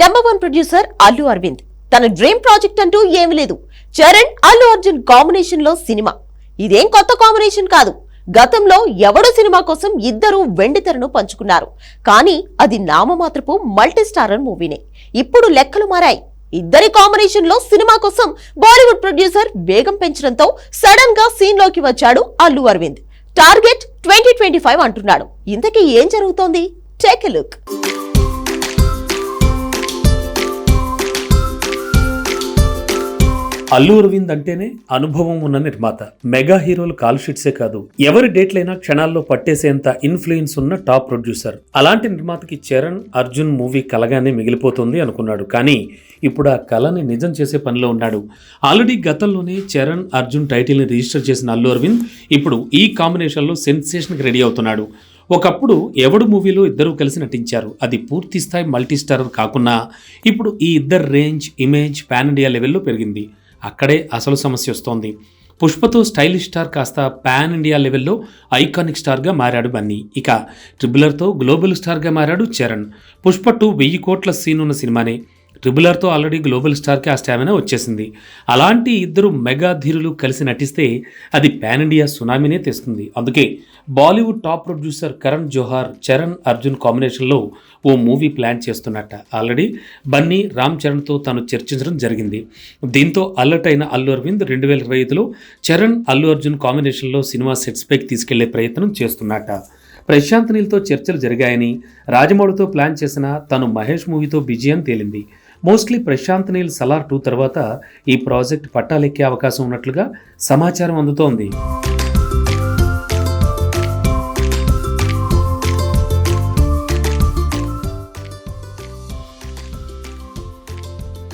Number one producer Allu Aravind తన dream project అంటూ ఏమీ లేదు. చరణ్ అల్లు అర్జున్ కాంబినేషన్లో సినిమా. ఇదేం కొత్త కాంబినేషన్ కాదు. గతంలో ఎవడు సినిమా కోసం ఇద్దరు వెండితెరను పంచుకున్నారు. కానీ అది నామమాత్రపు మల్టీస్టారర్ మూవీనే. ఇప్పుడు లెక్కలు మారాయి. ఇద్దరి కాంబినేషన్లో సినిమా కోసం బాలీవుడ్ ప్రొడ్యూసర్ వేగం పెంచడంతో సడన్గా సీన్లోకి వచ్చాడు Allu Aravind. Target twenty twenty five అంటున్నాడు. ఇంతకీ ఏం జరుగుతోంది? టేక్ లుక్ అల్లు అరవింద్ అంటేనే అనుభవం ఉన్న నిర్మాత. మెగా హీరోలు కాల్ షీట్సే కాదు. ఎవరి డేట్లైనా క్షణాల్లో పట్టేసేంత ఇన్ఫ్లుయెన్స్ ఉన్న టాప్ ప్రొడ్యూసర్. అలాంటి నిర్మాతకి చరణ్ అర్జున్ మూవీ కలగానే మిగిలిపోతుంది అనుకున్నాడు. కానీ ఇప్పుడు ఆ కళని నిజం చేసే పనిలో ఉన్నాడు. ఆల్రెడీ గతంలోనే చరణ్ అర్జున్ టైటిల్ని రిజిస్టర్ చేసిన అల్లు అరవింద్ ఇప్పుడు ఈ కాంబినేషన్లో సెన్సేషన్కి రెడీ అవుతున్నాడు. ఒకప్పుడు ఎవడు మూవీలో ఇద్దరు కలిసి నటించారు? అది పూర్తి స్థాయి మల్టీస్టారర్ కాకున్నా ఇప్పుడు ఈ ఇద్దరు రేంజ్ ఇమేజ్ పాన్ ఇండియా లెవెల్లో పెరిగింది. అక్కడే అసలు సమస్య వస్తోంది. పుష్పతో స్టైలిష్ స్టార్ కాస్త పాన్ ఇండియా లెవెల్లో ఐకానిక్ స్టార్గా మారాడు బన్నీ. ఇక ట్రిబులర్తో గ్లోబల్ స్టార్గా మారాడు చరణ్. పుష్ప టూ వెయ్యి కోట్ల సీన్ ఉన్న సినిమానే. ట్రిబులర్తో ఆల్రెడీ గ్లోబల్ స్టార్కి ఆ స్టామినా వచ్చేసింది. అలాంటి ఇద్దరు మెగా ధీరులు కలిసి నటిస్తే అది పాన్ ఇండియా సునామీనే తెస్తుంది. అందుకే Bollywood top producer Karan Johar Charan Arjun కాంబినేషన్లో ఓ మూవీ ప్లాన్ చేస్తున్నట్ట. ఆల్రెడీ బన్నీ రామ్ చరణ్తో తాను చర్చించడం జరిగింది. దీంతో అలర్ట్ అయిన అల్లు అరవింద్ రెండు వేల ఇరవై ఐదులో చరణ్ అల్లు అర్జున్ కాంబినేషన్లో సినిమా సెట్స్ పైకి తీసుకెళ్ళే ప్రయత్నం చేస్తున్నట్ట. ప్రశాంత్ నీల్తో చర్చలు జరిగాయని రాజమౌళితో ప్లాన్ చేసిన తను మహేష్ మూవీతో బిజీ అని తేలింది. మోస్ట్లీ ప్రశాంత్ నీల్ సలార్ టూ తర్వాత ఈ ప్రాజెక్ట్ పట్టాలెక్కే అవకాశం ఉన్నట్లుగా సమాచారం అందుతోంది.